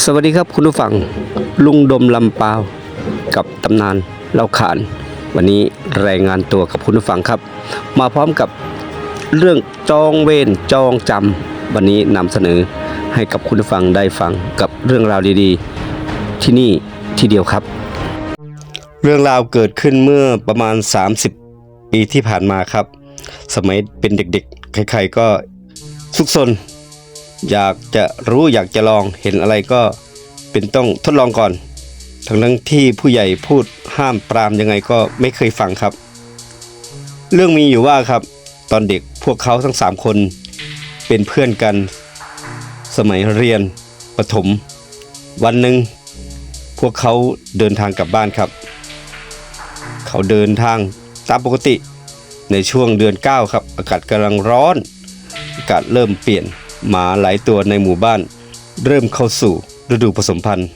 สวัสดีครับคุณผู้ฟังลุงดมลำปาวกับตำนานเล่าขาน วันนี้รายงานตัวกับคุณผู้ฟังครับ มาพร้อมกับเรื่องจองเวรจองจำวันนี้นำเสนอให้กับคุณผู้ฟังได้ฟังกับเรื่องราวดีๆ ที่นี่ที่เดียวครับ เรื่องราวเกิดขึ้นเมื่อประมาณ 30 ปีที่ผ่านมาครับ สมัยเป็นเด็กๆ ใครๆก็สุกซน อยากจะรู้อยากจะลองเห็นอะไรก็เป็นต้องทดลองก่อนทั้งทั้งที่ผู้ใหญ่พูดห้ามปรามยังไงก็ไม่เคยฟังครับ เรื่องมีอยู่ว่าครับ ตอนเด็กพวกเขาทั้งสามคน เป็นเพื่อนกัน สมัยเรียนประถม วันหนึ่งพวกเขาเดินทางกลับบ้านครับ เขาเดินทางตามปกติในช่วงเดือน 9 ครับ อากาศกำลังร้อน อากาศเริ่มเปลี่ยน หมาหลายตัวในหมู่บ้าน เริ่มเข้าสู่ฤดูผสมพันธุ์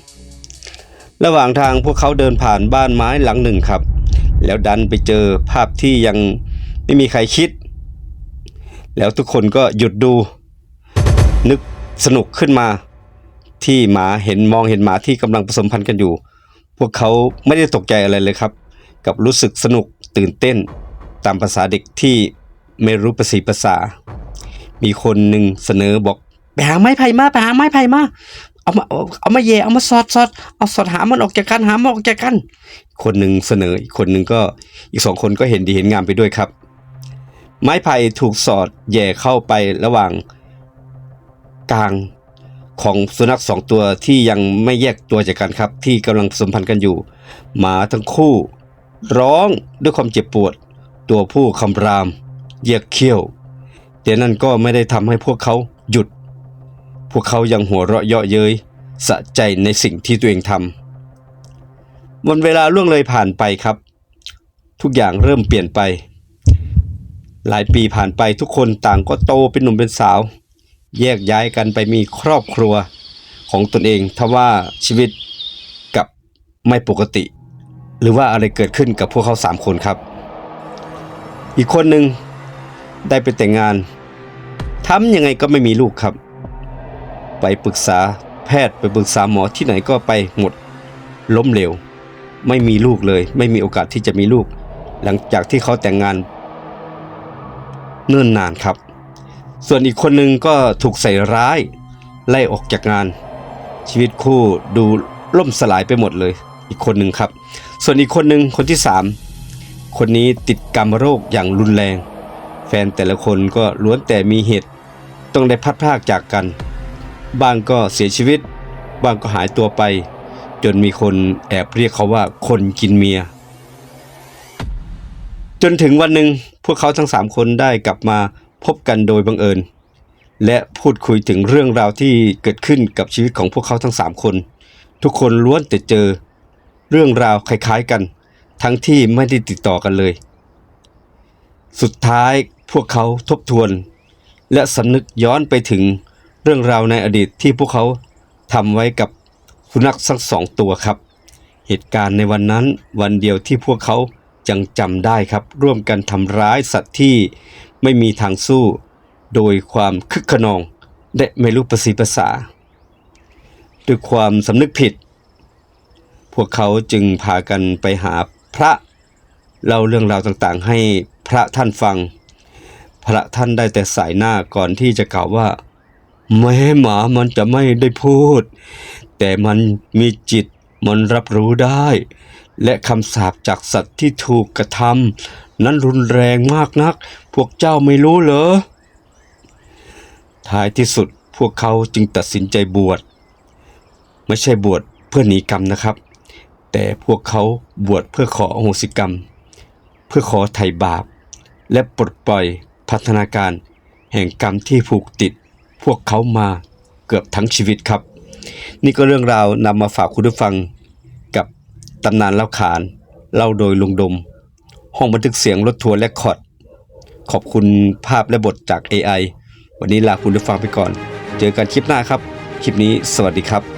ระหว่างทางพวกเขาเดินผ่านบ้านไม้หลังหนึ่งครับ แล้วดันไปเจอภาพที่ยังไม่มีใครคิด แล้วทุกคนก็หยุดดู นึกสนุกขึ้นมา ที่หมาเห็นมองเห็นหมาที่กำลังผสมพันธุ์กันอยู่ พวกเขาไม่ได้ตกใจอะไรเลยครับ กับรู้สึกสนุกตื่นเต้น ตามภาษาเด็กที่ไม่รู้ภาษีภาษา มีคนหนึ่งเสนอบอกไปหาไม้ไผ่มาไปหาไม้ไผ่มาเอามาเอามาแย่เอามาสอดสอดเอาสอดหามันออกจากกันหามันออกจากกัน คนหนึ่งเสนออีกคนหนึ่งก็อีกสองคนก็เห็นดีเห็นงามไปด้วยครับ ไม้ไผ่ถูกสอดแย่เข้าไประหว่างกลางของสุนัขสองตัวที่ยังไม่แยกตัวจากกันครับ ที่กำลังสมพันธ์กันอยู่ หมาทั้งคู่ ร้องด้วยความเจ็บปวด ตัวผู้คำรามเหยียกเขี้ยว แต่นั่นก็ไม่ได้ทำให้พวกเขาหยุด พวกเขายังหัวเราะเยาะเย้ยสะใจในสิ่งที่ตัวเองทำวันเวลาล่วงเลยผ่านไปครับ ทุกอย่างเริ่มเปลี่ยนไป หลายปีผ่านไปทุกคนต่างก็โตเป็นหนุ่มเป็นสาว แยกย้ายกันไปมีครอบครัวของตนเองทว่าชีวิตกับไม่ปกติ หรือว่าอะไรเกิดขึ้นกับพวกเขาสามคนครับ อีกคนหนึ่งได้ไปแต่งงาน ทำยังไงก็ไม่มีลูกครับ ไปปรึกษาแพทย์ไปปรึกษาหมอที่ไหนก็ไปหมด ล้มเหลว ไม่มีลูกเลย ไม่มีโอกาสที่จะมีลูก หลังจากที่เขาแต่งงาน เนิ่นนานครับ ส่วนอีกคนหนึ่งก็ถูกใส่ร้าย ไล่ออกจากงาน ชีวิตคู่ดูล่มสลายไปหมดเลย อีกคนหนึ่งครับ ส่วนอีกคนหนึ่งคนที่สามคนนี้ติดกรรมโรคอย่างรุนแรง แฟนแต่ละคนก็ล้วนแต่มีเหตุ ต้องได้พัดพรากจากกัน บางก็เสียชีวิต บางก็หายตัวไป จนมีคนแอบเรียกเขาว่าคนกินเมีย จนถึงวันหนึ่งพวกเขาทั้งสามคนได้กลับมาพบกันโดยบังเอิญ และพูดคุยถึงเรื่องราวที่เกิดขึ้นกับชีวิตของพวกเขาทั้งสามคน ทุกคนล้วนแต่เจอ เรื่องราวคล้ายๆกัน ทั้งที่ไม่ได้ติดต่อกันเลย สุดท้ายพวกเขาทบทวน และสำนึกย้อนไปถึงเรื่องราวในอดีตที่พวกเขาทำไว้กับสุนัขทั้งสองตัวครับ เหตุการณ์ในวันนั้นวันเดียวที่พวกเขายังจำได้ครับ ร่วมกันทำร้ายสัตว์ที่ไม่มีทางสู้ โดยความคึกขนองและไม่รู้ประสีภาษา ด้วยความสำนึกผิด พวกเขาจึงพากันไปหาพระเล่าเรื่องราวต่างๆ ให้พระท่านฟัง พระท่านได้แต่สายหน้าก่อนที่จะกล่าวว่าแม้หมามันจะไม่ได้พูด แต่มันมีจิตมันรับรู้ได้ และคำสาปจากสัตว์ที่ถูกกระทำนั้นรุนแรงมากนัก พวกเจ้าไม่รู้เหรอ ท้ายที่สุดพวกเขาจึงตัดสินใจบวช ไม่ใช่บวชเพื่อหนีกรรมนะครับ แต่พวกเขาบวชเพื่อขออโหสิกรรม เพื่อขอไถ่บาป และปลดปล่อย พัฒนาการ แห่งกรรมที่ผูกติด พวกเขามาเกือบทั้งชีวิตครับ นี่ก็เรื่องราวนำมาฝากคุณผู้ฟังกับตำนานเล่าขาน เล่าโดยลุงดม ห้องบันทึกเสียงรถทัวร์และคอร์ดขอบคุณภาพและบทจาก AI วันนี้ลาคุณผู้ฟังไปก่อน เจอกันคลิปหน้าครับ คลิปนี้สวัสดีครับ